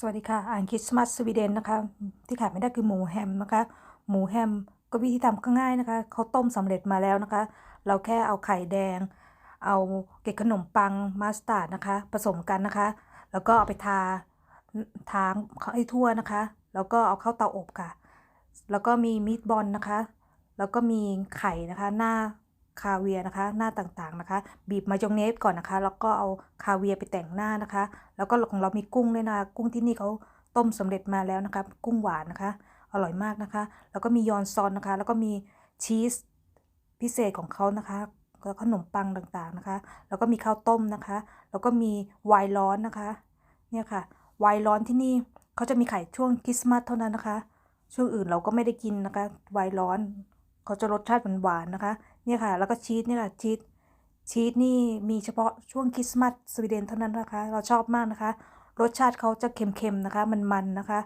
สวัสดีค่ะ อ่านคริสต์มาสสวีเดนนะคะ ที่ขาดไม่ได้คือหมูแฮมนะคะ หมูแฮมก็วิธีทำก็ง่ายนะคะ เขาต้มสำเร็จมาแล้วนะคะ เราแค่เอาไข่แดง เอาเกล็ดขนมปังมัสตาร์ดนะคะ ผสมกันนะคะ แล้วก็เอาไปทาทางให้ทั่วนะคะ แล้วก็เอาเข้าเตาอบค่ะ แล้วก็มีมีดบอลนะคะ แล้วก็มีไข่นะคะ หน้า คาเวียนะคะ หน้าต่างๆนะคะ บีบมายองเนสก่อนนะคะ แล้วก็เอาคาเวียไปแต่งหน้านะคะ แล้วก็ของเรามีกุ้งด้วยนะกุ้งที่นี่เขาต้มสำเร็จมาแล้วนะคะ กุ้งหวานนะคะ อร่อยมากนะคะ แล้วก็มียอนซอนนะคะ แล้วก็มีชีสพิเศษของเขานะคะแล้วก็ขนมปังต่างๆนะคะ แล้วก็มีข้าวต้มนะคะ แล้วก็มีไวน์ร้อนนะคะ เนี่ยค่ะ ไวน์ร้อนที่นี่เขาจะมีขายช่วงคริสต์มาสเท่านั้นนะคะ ช่วงอื่นเราก็ไม่ได้กินนะคะ ไวน์ร้อน เขาจะรสชาติหวานๆนะคะ เนี่ยค่ะ แล้วก็ชีสเนี่ยค่ะชีสชีสนี่มีเฉพาะช่วงคริสต์มาสสวีเดนเท่านั้นนะคะ เราชอบมากนะคะ รสชาติเขาจะเค็มๆนะคะ มันๆนะคะ